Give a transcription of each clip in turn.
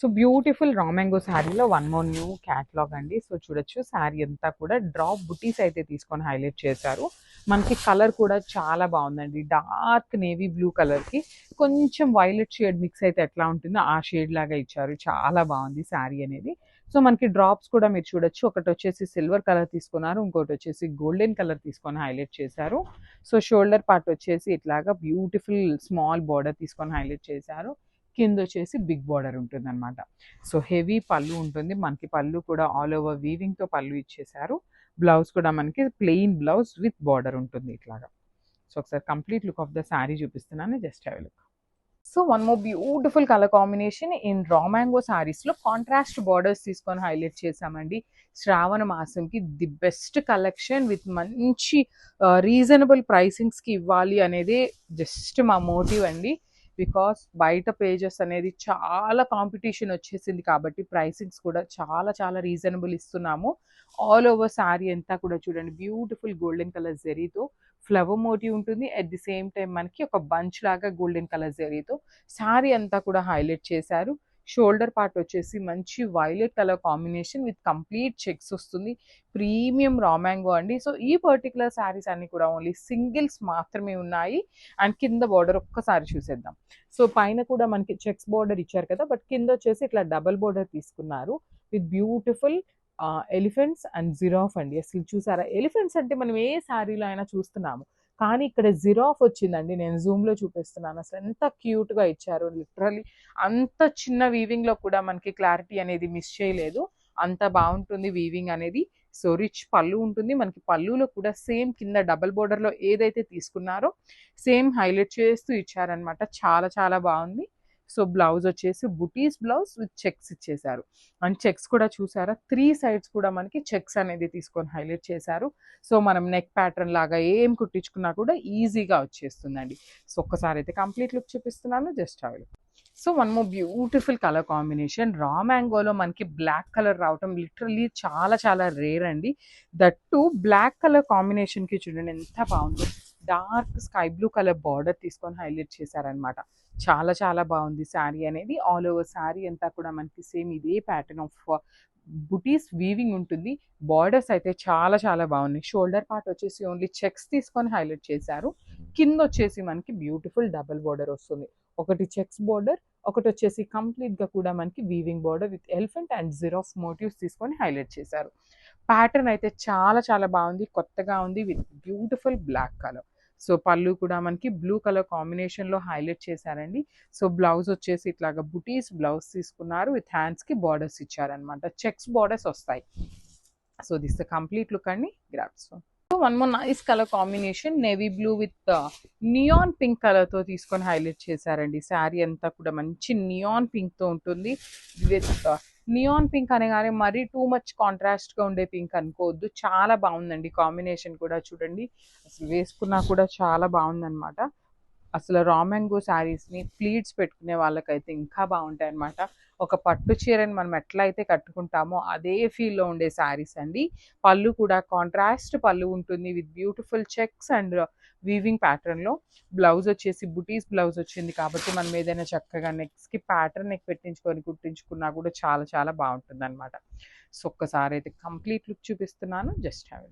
So beautiful raw mango శారీలో one more new catalogue అండి. So చూడొచ్చు శారీ అంతా కూడా డ్రాప్ బుటీస్ అయితే తీసుకొని హైలైట్ చేశారు. మనకి కలర్ కూడా చాలా బాగుందండి. డార్క్ నేవీ బ్లూ కలర్కి కొంచెం వైలెట్ షేడ్ మిక్స్ అయితే ఎట్లా ఉంటుందో ఆ షేడ్ లాగా ఇచ్చారు. చాలా బాగుంది శారీ అనేది. సో మనకి డ్రాప్స్ కూడా మీరు చూడొచ్చు. ఒకటి వచ్చేసి సిల్వర్ కలర్ తీసుకున్నారు ఇంకోటి వచ్చేసి గోల్డెన్ కలర్ తీసుకొని హైలైట్ చేశారు. సో షోల్డర్ పార్ట్ వచ్చేసి ఇట్లాగా బ్యూటిఫుల్ స్మాల్ బార్డర్ తీసుకొని హైలైట్ చేశారు. కింద వచ్చేసి బిగ్ బార్డర్ ఉంటుంది అనమాట సో హెవీ పళ్ళు ఉంటుంది. మనకి పళ్ళు కూడా ఆల్ ఓవర్ వీవింగ్తో పళ్ళు ఇచ్చేసారు బ్లౌజ్ కూడా మనకి ప్లెయిన్ బ్లౌజ్ విత్ బార్డర్ ఉంటుంది ఇట్లాగా. సో ఒకసారి complete look of the sari చూపిస్తున్నాను. Just have look. So one more beautiful colour combination in raw mango శారీస్లో కాంట్రాస్ట్ బార్డర్స్ తీసుకొని హైలైట్ చేసామండి శ్రావణ మాసంకి ది బెస్ట్ కలెక్షన్ విత్ మంచి రీజనబుల్ ప్రైసింగ్స్కి ఇవ్వాలి అనేది జస్ట్ మా మోటివ్ అండి. బికాస్ బయట పేజెస్ అనేది చాలా కాంపిటీషన్ వచ్చేసింది కాబట్టి ప్రైసింగ్స్ కూడా చాలా చాలా రీజనబుల్ ఇస్తున్నాము. ఆల్ ఓవర్ శారీ అంతా కూడా చూడండి బ్యూటిఫుల్ గోల్డెన్ కలర్ జరీతో ఫ్లవర్ మోటివ్ ఉంటుంది. అట్ ది సేమ్ టైం మనకి ఒక బంచ్ లాగా గోల్డెన్ కలర్ జరీతో శారీ అంతా కూడా హైలైట్ చేశారు. షోల్డర్ పార్ట్ వచ్చేసి మంచి violet colour combination with complete checks వస్తుంది. ప్రీమియం రామాంగో అండి. సో ఈ పర్టికులర్ శారీస్ అన్ని కూడా ఓన్లీ సింగిల్స్ మాత్రమే ఉన్నాయి. అండ్ కింద బార్డర్ ఒక్కసారి చూసేద్దాం. సో పైన కూడా మనకి చెక్స్ బార్డర్ ఇచ్చారు కదా బట్ కింద వచ్చేసి ఇట్లా డబల్ బార్డర్ తీసుకున్నారు with beautiful elephants and giraffe అండి. అసలు చూసారా? ఎలిఫెంట్స్ అంటే మనం ఏ శారీలో అయినా చూస్తున్నాము. కానీ ఇక్కడ జిరాఫ్ వచ్చిందండి. నేను జూమ్లో చూపిస్తున్నాను. అసలు ఎంత క్యూట్గా ఇచ్చారు. లిటరలీ అంత చిన్న వీవింగ్లో కూడా మనకి క్లారిటీ అనేది మిస్ చేయలేదు. అంత బాగుంటుంది వీవింగ్ అనేది. సో రిచ్ పళ్ళు ఉంటుంది. మనకి పళ్ళులో కూడా సేమ్ కింద డబల్ బోర్డర్లో ఏదైతే తీసుకున్నారో సేమ్ హైలైట్ చేస్తూ ఇచ్చారనమాట చాలా చాలా బాగుంది. సో బ్లౌజ్ వచ్చేసి బుటీస్ బ్లౌజ్ విత్ చెక్స్ ఇచ్చేసారు అండ్ చెక్స్ కూడా చూసారా? త్రీ సైడ్స్ కూడా మనకి చెక్స్ అనేది తీసుకొని హైలైట్ చేశారు. సో మనం నెక్ ప్యాటర్న్ లాగా ఏం కుట్టించుకున్నా కూడా ఈజీగా వచ్చేస్తుందండి. సో ఒక్కసారి అయితే కంప్లీట్ లుక్ చూపిస్తున్నాను. జస్ట్ అవి so one more beautiful colour combination. Raw మ్యాంగోలో మనకి బ్లాక్ కలర్ రావటం లిటరలీ చాలా చాలా రేర్ అండి. దట్ టు బ్లాక్ కలర్ కాంబినేషన్కి చూడండి ఎంత బాగుందో. Dark sky blue colour border తీసుకొని హైలైట్ చేశారనమాట చాలా చాలా బాగుంది శారీ అనేది. ఆల్ ఓవర్ శారీ అంతా కూడా మనకి సేమ్ ఇదే ప్యాటర్న్ ఆఫ్ బుటీస్ వీవింగ్ ఉంటుంది. బార్డర్స్ అయితే చాలా చాలా బాగున్నాయి. షోల్డర్ పార్ట్ వచ్చేసి ఓన్లీ చెక్స్ తీసుకొని హైలైట్ చేశారు. కింద వచ్చేసి మనకి బ్యూటిఫుల్ డబుల్ బార్డర్ వస్తుంది. ఒకటి చెక్స్ బార్డర్ ఒకటి వచ్చేసి కంప్లీట్గా కూడా మనకి weaving border with elephant and giraffe motifs తీసుకొని హైలైట్ చేశారు. ప్యాటర్న్ అయితే చాలా చాలా బాగుంది. కొత్తగా ఉంది with beautiful black colour. So పళ్ళు కూడా మనకి బ్లూ కలర్ కాంబినేషన్లో హైలైట్ చేశారండి. సో బ్లౌజ్ వచ్చేసి ఇట్లాగా బుటీస్ బ్లౌజ్ తీసుకున్నారు. విత్ హ్యాండ్స్కి బార్డర్స్ ఇచ్చారనమాట చెక్స్ బార్డర్స్ వస్తాయి. So this the complete look అండి. Grabs so one more nice colour combination. Navy blue with neon pink కలర్తో తీసుకొని హైలైట్ చేశారండి. శారీ అంతా కూడా మంచి నియాన్ పింక్తో ఉంటుంది. విత్ నియాన్ పింక్ అనగానే మరీ టూ మచ్ కాంట్రాస్ట్గా ఉండే పింక్ అనుకోవద్దు. చాలా బాగుందండి కాంబినేషన్ కూడా చూడండి. అసలు వేసుకున్నా కూడా చాలా బాగుందన్నమాట. అసలు రా మ్యాంగో శారీస్ని ప్లీట్స్ పెట్టుకునే వాళ్ళకైతే ఇంకా బాగుంటాయి అనమాట ఒక పట్టు చీరని మనం ఎట్లా అయితే కట్టుకుంటామో అదే ఫీల్లో ఉండే శారీస్ అండి. పళ్ళు కూడా కాంట్రాస్ట్ పళ్ళు ఉంటుంది with beautiful checks and weaving ప్యాటర్న్లో బ్లౌజ్ వచ్చేసి బుటీస్ బ్లౌజ్ వచ్చింది కాబట్టి మనం ఏదైనా చక్కగా నెక్స్ట్కి ప్యాటర్న్ నెక్ పెట్టించుకొని కుట్టించుకున్నా కూడా చాలా చాలా బాగుంటుంది అనమాట సో ఒక్కసారి అయితే కంప్లీట్ లుక్ చూపిస్తున్నాను. Just have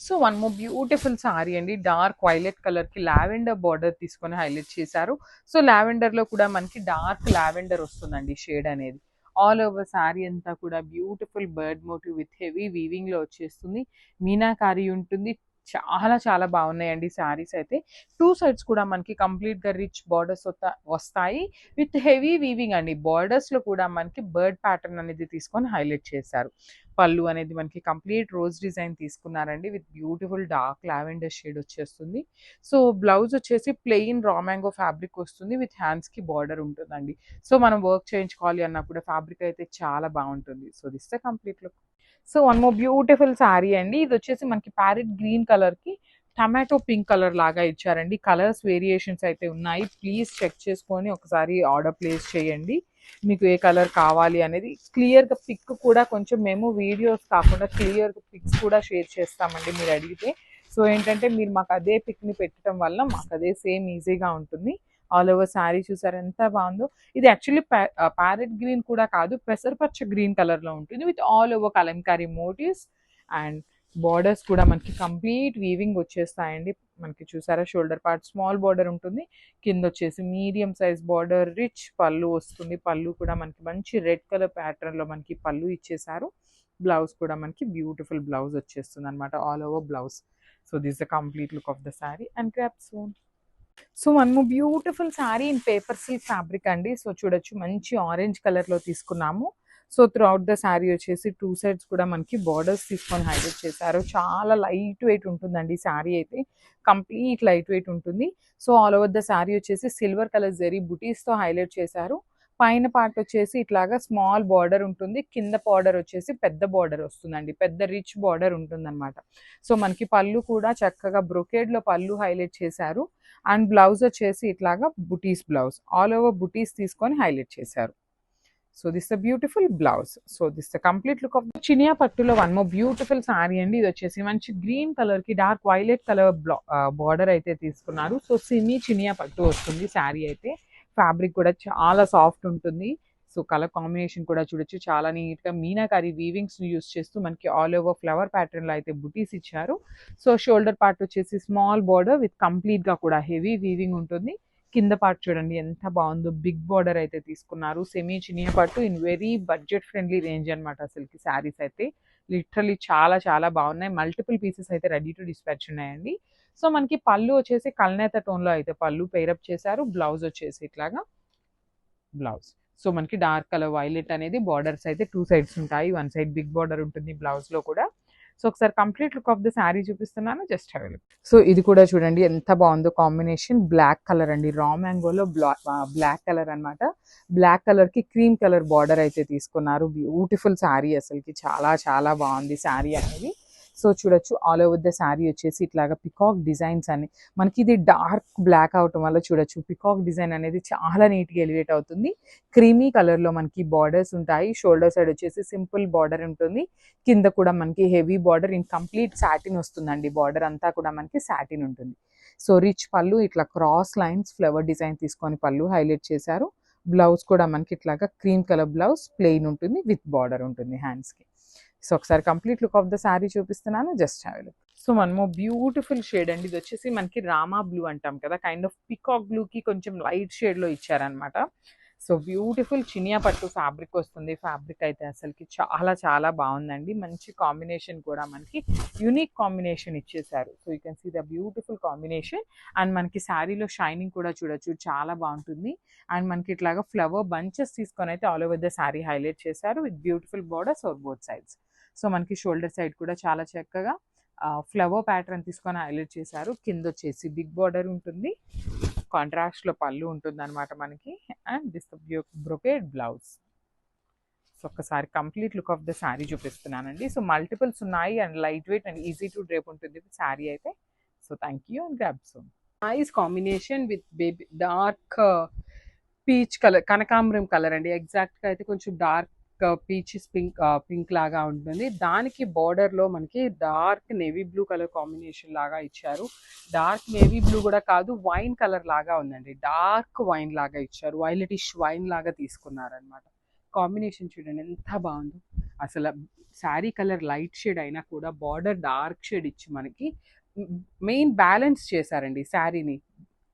so one more beautiful sari అండి. డార్క్ వైలెట్ కలర్కి లావెండర్ బార్డర్ తీసుకొని హైలైట్ చేశారు. సో లావెండర్లో కూడా మనకి డార్క్ లావెండర్ వస్తుందండి షేడ్ అనేది. ఆల్ ఓవర్ శారీ అంతా కూడా beautiful bird motif with heavy వీవింగ్లో వచ్చేస్తుంది. మీనాకారి ఉంటుంది. చాలా చాలా బాగున్నాయండి శారీస్ అయితే. టూ సైడ్స్ కూడా మనకి కంప్లీట్గా రిచ్ బార్డర్స్ వస్తాయి. విత్ హెవీ వీవింగ్ అండి. బార్డర్స్లో కూడా మనకి బర్డ్ ప్యాటర్న్ అనేది తీసుకొని హైలైట్ చేశారు. పళ్ళు అనేది మనకి కంప్లీట్ రోజ్ డిజైన్ తీసుకున్నారండి. With beautiful dark lavender shade వచ్చేస్తుంది. సో బ్లౌజ్ వచ్చేసి ప్లెయిన్ రా మ్యాంగో ఫ్యాబ్రిక్ వస్తుంది. విత్ హ్యాండ్స్కి బార్డర్ ఉంటుందండి. సో మనం వర్క్ చేయించుకోవాలి అన్నప్పుడు ఫ్యాబ్రిక్ అయితే చాలా బాగుంటుంది. So this complete look. So one more beautiful sari అండి. ఇది వచ్చేసి మనకి ప్యారెట్ గ్రీన్ కలర్కి టమాటో పింక్ కలర్ లాగా ఇచ్చారండి. కలర్స్ వేరియేషన్స్ అయితే ఉన్నాయి. ప్లీజ్ చెక్ చేసుకొని ఒకసారి ఆర్డర్ ప్లేస్ చేయండి. మీకు ఏ కలర్ కావాలి అనేది క్లియర్గా పిక్ కూడా కొంచెం మేము వీడియోస్ కాకుండా క్లియర్గా పిక్స్ కూడా షేర్ చేస్తామండి మీరు అడిగితే. సో ఏంటంటే మీరు మాకు అదే పిక్ని పెట్టడం వల్ల మాకు అదే సేమ్ ఈజీగా ఉంటుంది. ఆల్ ఓవర్ శారీ చూసారు ఎంత బాగుందో. ఇది యాక్చువల్లీ ప్యారెట్ గ్రీన్ కూడా కాదు పెసరపచ్చ గ్రీన్ కలర్లో ఉంటుంది with all over kalamkari motifs and borders కూడా మనకి కంప్లీట్ వీవింగ్ వచ్చేస్తాయండి. మనకి చూసారా షోల్డర్ పార్ట్ స్మాల్ బార్డర్ ఉంటుంది కింద వచ్చేసి మీడియం సైజ్ బార్డర్ రిచ్ పళ్ళు వస్తుంది. పళ్ళు కూడా మనకి మంచి రెడ్ కలర్ ప్యాటర్న్లో మనకి పళ్ళు ఇచ్చేసారు. బ్లౌజ్ కూడా మనకి బ్యూటిఫుల్ బ్లౌజ్ వచ్చేస్తుంది అనమాట all over blouse. So this the complete look of the sari and grab soon so మనము beautiful sari in paper silk fabric అండి. సో చూడొచ్చు. మంచి ఆరెంజ్ కలర్లో తీసుకున్నాము. సో త్రూఅవుట్ ద శారీ వచ్చేసి టూ సైడ్స్ కూడా మనకి బార్డర్స్ తీసుకొని హైలైట్ చేశారు. చాలా లైట్ వెయిట్ ఉంటుందండి శారీ అయితే. కంప్లీట్ లైట్ వెయిట్ ఉంటుంది. So all over the sari వచ్చేసి సిల్వర్ కలర్ జరీ బుటీస్తో హైలైట్ చేశారు. పైన పార్ట్ వచ్చేసి ఇట్లాగా స్మాల్ బార్డర్ ఉంటుంది. కింద బార్డర్ వచ్చేసి పెద్ద బార్డర్ వస్తుందండి. పెద్ద రిచ్ బార్డర్ ఉంటుందన్నమాట. సో మనకి పళ్ళు కూడా చక్కగా బ్రొకేడ్లో లో పళ్ళు హైలైట్ చేశారు. అండ్ బ్లౌజ్ వచ్చేసి ఇట్లాగా బుటీస్ బ్లౌజ్ ఆల్ ఓవర్ బుటీస్ తీసుకొని హైలైట్ చేశారు. So this the beautiful blouse so this the complete look of chiniya పట్టులో వన్ మో బ్యూటిఫుల్ సారీ అండి. ఇది వచ్చేసి మంచి గ్రీన్ కలర్కి డార్క్ వైలెట్ కలర్ బార్డర్ అయితే తీసుకున్నారు. సో సిమీ చినియా పట్టు వస్తుంది శారీ అయితే. ఫ్యాబ్రిక్ కూడా చాలా సాఫ్ట్ ఉంటుంది. సో కలర్ కాంబినేషన్ కూడా చూడొచ్చు. చాలా నీట్గా మీనాకారి వీవింగ్స్ని యూస్ చేస్తూ మనకి ఆల్ ఓవర్ ఫ్లవర్ ప్యాటర్న్లో అయితే బుటీస్ ఇచ్చారు. సో షోల్డర్ పార్ట్ వచ్చేసి స్మాల్ బార్డర్ విత్ కంప్లీట్గా కూడా హెవీ వీవింగ్ ఉంటుంది. కింద పార్ట్ చూడండి ఎంత బాగుందో. బిగ్ బార్డర్ అయితే తీసుకున్నారు. సెమీ చినియా పట్టు in very budget friendly range అనమాట అసలుకి శారీస్ అయితే. లిటరలీ చాలా చాలా బాగున్నాయి. మల్టిపుల్ పీసెస్ అయితే రెడీ టు డిస్పాచ్ ఉన్నాయండి. సో మనకి పళ్ళు వచ్చేసి కల్నేత టోన్లో అయితే పళ్ళు పేరప్ చేశారు. బ్లౌజ్ వచ్చేసి ఇట్లాగా బ్లౌజ్. సో మనకి డార్క్ కలర్ వైలెట్ అనేది బార్డర్స్ అయితే టూ సైడ్స్ ఉంటాయి. వన్ సైడ్ బిగ్ బార్డర్ ఉంటుంది బ్లౌజ్లో కూడా. సో ఒకసారి complete look of the sari చూపిస్తున్నాను జస్ట్ హ్యావ్ లుక్. సో ఇది కూడా చూడండి ఎంత బాగుందో కాంబినేషన్. బ్లాక్ కలర్ అండి రా మ్యాంగోలో బ్లాక్ కలర్ అన్నమాట. బ్లాక్ కలర్కి క్రీమ్ కలర్ బార్డర్ అయితే తీసుకున్నారు. బ్యూటిఫుల్ శారీ అసలుకి చాలా చాలా బాగుంది శారీ అనేది. సో చూడొచ్చు ఆల్ ఓవర్ ద శారీ వచ్చేసి ఇట్లాగా పికాక్ డిజైన్స్ అని. మనకి ఇది డార్క్ బ్లాక్ అవటం వల్ల చూడొచ్చు. పికాక్ డిజైన్ అనేది చాలా నీట్గా ఎలివేట్ అవుతుంది. క్రీమీ కలర్లో మనకి బార్డర్స్ ఉంటాయి. షోల్డర్ సైడ్ వచ్చేసి సింపుల్ బార్డర్ ఉంటుంది. కింద కూడా మనకి heavy border in complete satin వస్తుందండి. బార్డర్ అంతా కూడా మనకి సాటిన్ ఉంటుంది. సో రిచ్ పళ్ళు ఇట్లా క్రాస్ లైన్స్ ఫ్లవర్ డిజైన్ తీసుకొని పళ్ళు హైలైట్ చేశారు. బ్లౌజ్ కూడా మనకి ఇట్లాగా క్రీమ్ కలర్ బ్లౌజ్ ప్లెయిన్ ఉంటుంది విత్ బార్డర్ ఉంటుంది హ్యాండ్స్కి. సో ఒకసారి complete look of the sari చూపిస్తున్నాను. Just have look. సో మనము బ్యూటిఫుల్ షేడ్ అండి. ఇది వచ్చేసి మనకి రామా బ్లూ అంటాం కదా. కైండ్ ఆఫ్ పికాక్ బ్లూ కి కొంచెం లైట్ షేడ్లో ఇచ్చారనమాట సో బ్యూటిఫుల్ చినియా పట్టు ఫ్యాబ్రిక్ వస్తుంది. ఫ్యాబ్రిక్ అయితే అసలుకి చాలా చాలా బాగుందండి. మంచి కాంబినేషన్ కూడా మనకి యూనిక్ కాంబినేషన్ ఇచ్చేసారు so you can see the beautiful combination. And మనకి శారీలో షైనింగ్ కూడా చూడొచ్చు. చాలా బాగుంటుంది. అండ్ మనకి ఇట్లాగా ఫ్లవర్ బంచెస్ తీసుకొని అయితే all over the sari highlight చేశారు. With beautiful borders are both sides. So మనకి షోల్డర్ సైడ్ కూడా చాలా చక్కగా ఫ్లవర్ ప్యాటర్న్ తీసుకొని హైలైట్ చేశారు. కింద వచ్చేసి బిగ్ బార్డర్ ఉంటుంది. కాంట్రాక్ట్లో పళ్ళు ఉంటుంది అనమాట మనకి. And this brocade blouse. So ఒక్కసారి complete look of the sari చూపిస్తున్నానండి. సో మల్టిపుల్స్ ఉన్నాయి and light weight and easy to drape ఉంటుంది శారీ అయితే. So thank you and grab so nice combination with baby dark peach colour కనకాంబరం colour అండి. ఎగ్జాక్ట్గా అయితే కొంచెం డార్క్ పీచ్ పింక్ పింక్ లాగా ఉంటుంది. దానికి బార్డర్లో మనకి dark navy blue colour combination లాగా ఇచ్చారు. డార్క్ నేవీ బ్లూ కూడా కాదు వైన్ కలర్ లాగా ఉందండి. డార్క్ వైన్ లాగా ఇచ్చారు. వైలెటిష్ వైన్ లాగా తీసుకున్నారనమాట కాంబినేషన్ చూడండి ఎంత బాగుందో. అసలు శారీ కలర్ లైట్ షేడ్ అయినా కూడా బార్డర్ డార్క్ షేడ్ ఇచ్చి మనకి మెయిన్ బ్యాలెన్స్ చేశారండి శారీని.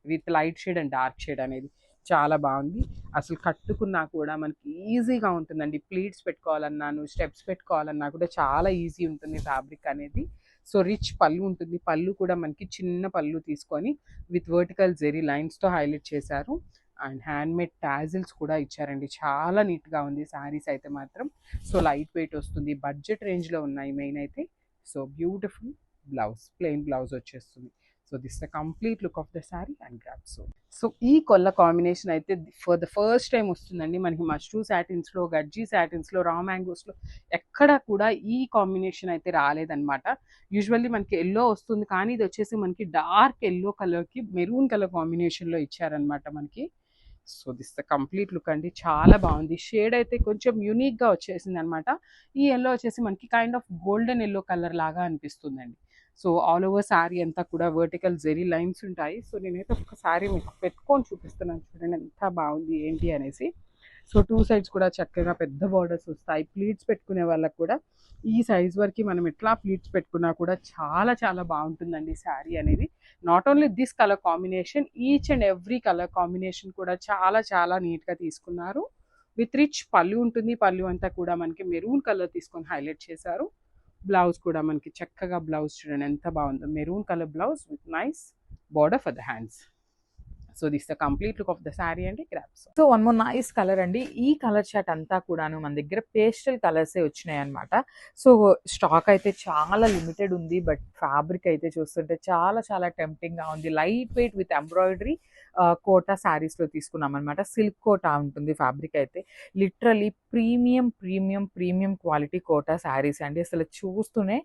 With light shade and dark shade అనేది. చాలా బాగుంది. అసలు కట్టుకున్నా కూడా మనకి ఈజీగా ఉంటుందండి. ప్లీట్స్ పెట్టుకోవాలన్నాను స్టెప్స్ పెట్టుకోవాలన్నా కూడా చాలా ఈజీ ఉంటుంది ఫ్యాబ్రిక్ అనేది. సో రిచ్ పళ్ళు ఉంటుంది. పళ్ళు కూడా మనకి చిన్న పళ్ళు తీసుకొని విత్ వర్టికల్ జెరీ లైన్స్తో హైలైట్ చేశారు. అండ్ హ్యాండ్మేడ్ టాజిల్స్ కూడా ఇచ్చారండి. చాలా నీట్గా ఉంది. శారీస్ అయితే మాత్రం. సో లైట్ వెయిట్ వస్తుంది. బడ్జెట్ రేంజ్లో ఉన్నాయి మెయిన్ అయితే. So beautiful blouse. Plain blouse వచ్చేస్తుంది. So this the complete look of the sari and grab so so ఈ కొల్ల కాంబినేషన్ అయితే ఫర్ ద ఫస్ట్ టైం వస్తుందండి. మనకి మష్రూ శాటిన్స్లో గడ్జీ శాటిన్స్లో రా మ్యాంగోస్లో ఎక్కడా కూడా ఈ కాంబినేషన్ అయితే రాలేదన్నమాట. యూజువల్లీ మనకి ఎల్లో వస్తుంది. కానీ ఇది వచ్చేసి మనకి డార్క్ ఎల్లో కలర్కి మెరూన్ కలర్ కాంబినేషన్లో ఇచ్చారనమాట మనకి. So this the complete look అండి. చాలా బాగుంది. షేడ్ అయితే కొంచెం యూనిక్గా వచ్చేసింది అనమాట ఈ ఎల్లో వచ్చేసి మనకి kind of golden yellow colour లాగా అనిపిస్తుందండి. సో ఆల్ ఓవర్ శారీ అంతా కూడా వర్టికల్ జెరీ లైన్స్ ఉంటాయి. సో నేనైతే ఒక శారీ మీకు పెట్టుకొని చూపిస్తున్నాను చూడండి ఎంత బాగుంది ఏంటి అనేసి. సో టూ సైడ్స్ కూడా చక్కగా పెద్ద బార్డర్స్ వస్తాయి. ప్లీట్స్ పెట్టుకునే వాళ్ళకి కూడా ఈ సైజ్ వరకు మనం ఎట్లా ప్లీట్స్ పెట్టుకున్నా కూడా చాలా చాలా బాగుంటుందండి శారీ అనేది. Not only this colour combination each and every colour combination కూడా చాలా చాలా నీట్గా తీసుకున్నారు. విత్ రిచ్ పళ్ళు ఉంటుంది. పళ్ళు అంతా కూడా మనకి మెరూన్ కలర్ తీసుకొని హైలైట్ చేశారు. బ్లౌజ్ కూడా మనకి చక్కగా బ్లౌజ్ చూడండి ఎంత బాగుందో. Maroon colour blouse with nice border for the hands so this the complete look of the sari అండి grabs. So one more nice colour అండి. ఈ కలర్ షర్ట్ అంతా కూడాను మన దగ్గర పేస్టల్ కలర్సే వచ్చినాయి అనమాట సో స్టాక్ అయితే చాలా లిమిటెడ్ ఉంది బట్ ఫ్యాబ్రిక్ అయితే చూస్తుంటే చాలా చాలా టెంప్టింగ్గా ఉంది. Light weight with embroidery Kota శారీస్లో తీసుకున్నాం అనమాట సిల్క్ కోటా ఉంటుంది ఫ్యాబ్రిక్ అయితే. Literally premium premium premium quality Kota saris అండి. అసలు చూస్తూనే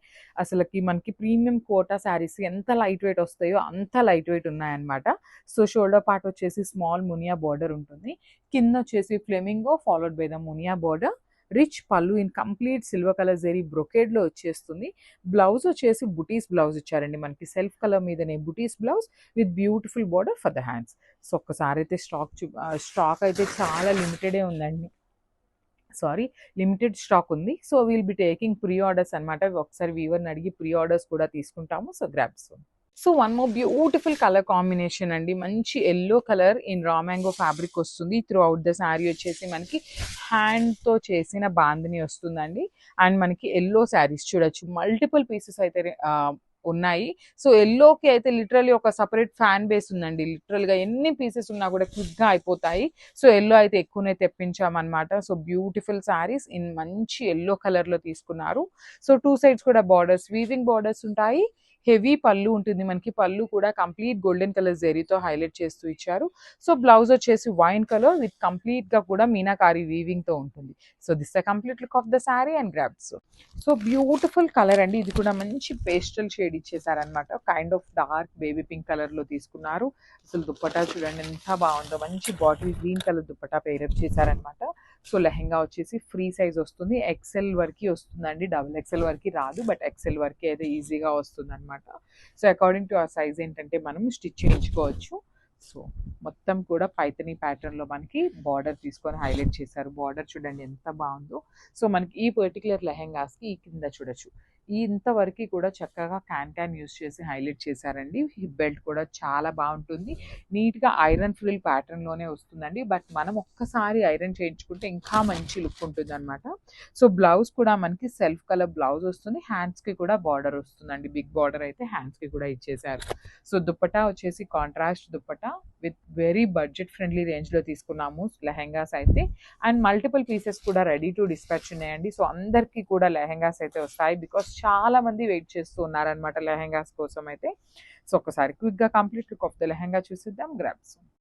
అసలుకి మనకి ప్రీమియం కోటా శారీస్ ఎంత లైట్ వెయిట్ వస్తాయో అంత లైట్ వెయిట్ ఉన్నాయన్నమాట. సో షోల్డర్ పార్ట్ వచ్చేసి స్మాల్ మునియా బార్డర్ ఉంటుంది. కింద వచ్చేసి flamingo followed by the muniya border rich పళ్ళు in complete silver colour zari బ్రొకేడ్లో వచ్చేస్తుంది. బ్లౌజ్ వచ్చేసి బుటీస్ బ్లౌజ్ ఇచ్చారండి మనకి. సెల్ఫ్ కలర్ మీదనే butis blouse with beautiful border for the hands so ఒక్కసారి అయితే స్టాక్ చూ స్టాక్ అయితే చాలా లిమిటెడే ఉందండి. సారీ లిమిటెడ్ స్టాక్ ఉంది. So we'll be taking pre orders అనమాట ఒకసారి వీవర్ని అడిగి ప్రీ ఆర్డర్స్ కూడా తీసుకుంటాము. So grabs so one more beautiful colour combination అండి. మంచి yellow colour in raw mango fabric వస్తుంది. త్రూ అవుట్ ద శారీ వచ్చేసి మనకి హ్యాండ్తో చేసిన బాందిని వస్తుందండి. అండ్ మనకి ఎల్లో శారీస్ చూడొచ్చు. మల్టిపుల్ పీసెస్ అయితే ఉన్నాయి. సో ఎల్లోకి అయితే లిటరల్లీ ఒక సపరేట్ ఫ్యాన్ బేస్ ఉందండి. లిటరల్గా ఎన్ని పీసెస్ ఉన్నా కూడా క్విక్గా అయిపోతాయి. సో ఎల్లో అయితే ఎక్కువనే తెప్పించామన్నమాట. సో బ్యూటిఫుల్ శారీస్ ఇన్ మంచి ఎల్లో కలర్లో తీసుకున్నారు. సో టూ సైడ్స్ కూడా బార్డర్స్ వీవింగ్ బార్డర్స్ ఉంటాయి. హెవీ పళ్ళు ఉంటుంది. మనకి పళ్ళు కూడా కంప్లీట్ గోల్డెన్ కలర్ జెరీతో హైలైట్ చేస్తూ ఇచ్చారు. సో బ్లౌజ్ వచ్చేసి వైన్ కలర్ విత్ కంప్లీట్గా కూడా మీనాకారి వీవింగ్తో ఉంటుంది. So this the complete look of the sari and grabs. So beautiful colour అండి. ఇది కూడా మంచి pastel shade ఇచ్చేసారనమాట kind of dark baby pink కలర్లో తీసుకున్నారు. అసలు దుప్పటా చూడండి ఎంత బాగుందో. మంచి bottle green colour dupatta pair up చేశారనమాట సో లెహెంగా వచ్చేసి ఫ్రీ సైజ్ వస్తుంది. ఎక్సెల్ వరకు వస్తుందండి. డబుల్ ఎక్సెల్ వరకు రాదు. బట్ ఎక్సెల్ వరకు అయితే ఈజీగా వస్తుంది అనమాట సో అకార్డింగ్ టు ఆ సైజ్ ఏంటంటే మనం స్టిచ్ చేయించుకోవచ్చు. సో మొత్తం కూడా పైతనీ ప్యాటర్న్లో మనకి బార్డర్ తీసుకొని హైలైట్ చేశారు. బార్డర్ చూడండి ఎంత బాగుందో. సో మనకి ఈ పర్టికులర్ లెహెంగాస్కి ఈ కింద చూడొచ్చు. ఇంతవరకు కూడా చక్కగా క్యాన్ క్యాన్ యూస్ చేసి హైలైట్ చేశారండి. హిప్ బెల్ట్ కూడా చాలా బాగుంటుంది. నీట్గా ఐరన్ ఫ్రిల్ ప్యాటర్న్లోనే వస్తుందండి. బట్ మనం ఒక్కసారి ఐరన్ చేయించుకుంటే ఇంకా మంచి లుక్ ఉంటుంది అనమాట సో బ్లౌజ్ కూడా మనకి సెల్ఫ్ కలర్ బ్లౌజ్ వస్తుంది. హ్యాండ్స్కి కూడా బార్డర్ వస్తుందండి. బిగ్ బార్డర్ అయితే హ్యాండ్స్కి కూడా ఇచ్చేసారు సో దుప్పటా వచ్చేసి contrast dupatta with very budget friendly రేంజ్లో తీసుకున్నాము లెహెంగాస్ అయితే. అండ్ మల్టిపుల్ పీసెస్ కూడా రెడీ టు డిస్పాచ్ ఉన్నాయండి. సో అందరికీ కూడా లెహెంగాస్ అయితే వస్తాయి. బికాస్ చాలా మంది వెయిట్ చేస్తూ ఉన్నారనమాట లెహెంగాస్ కోసం అయితే. సో ఒకసారి క్విక్గా complete look of the lehenga చూసిద్దాం. Grasp